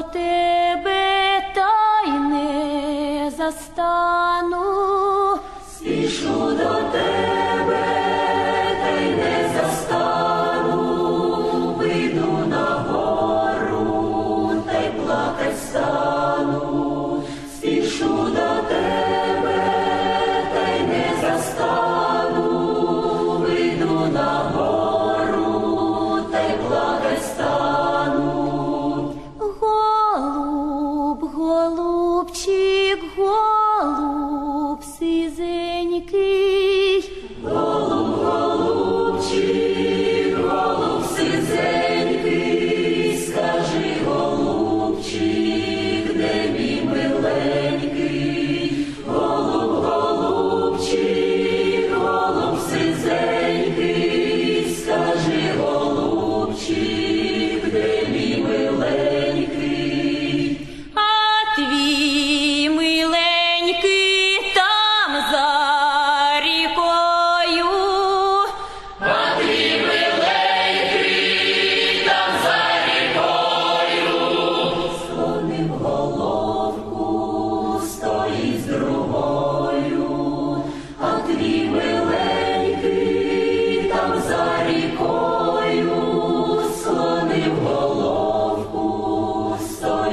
До тебе, та застану. Спішу до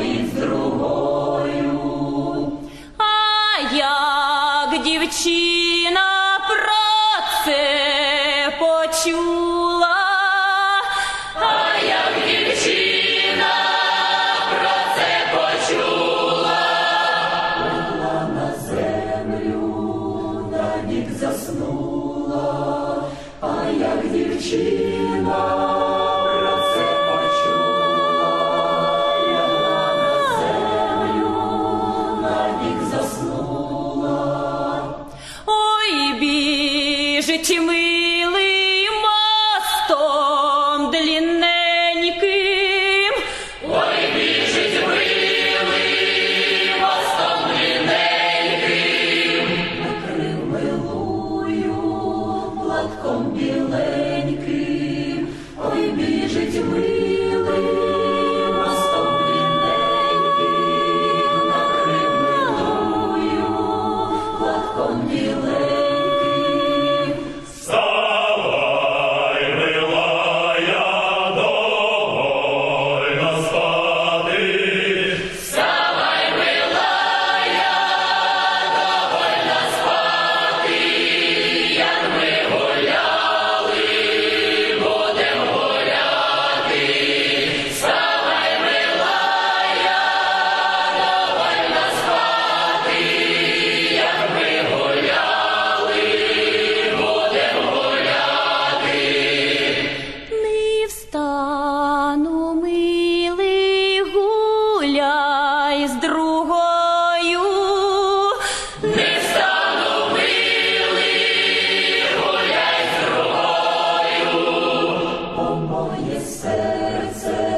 стоїть з другою. А як дівчина про це почула, А як дівчина про це почула, легла на землю, на бік заснула, а як дівчина to. Moje serce.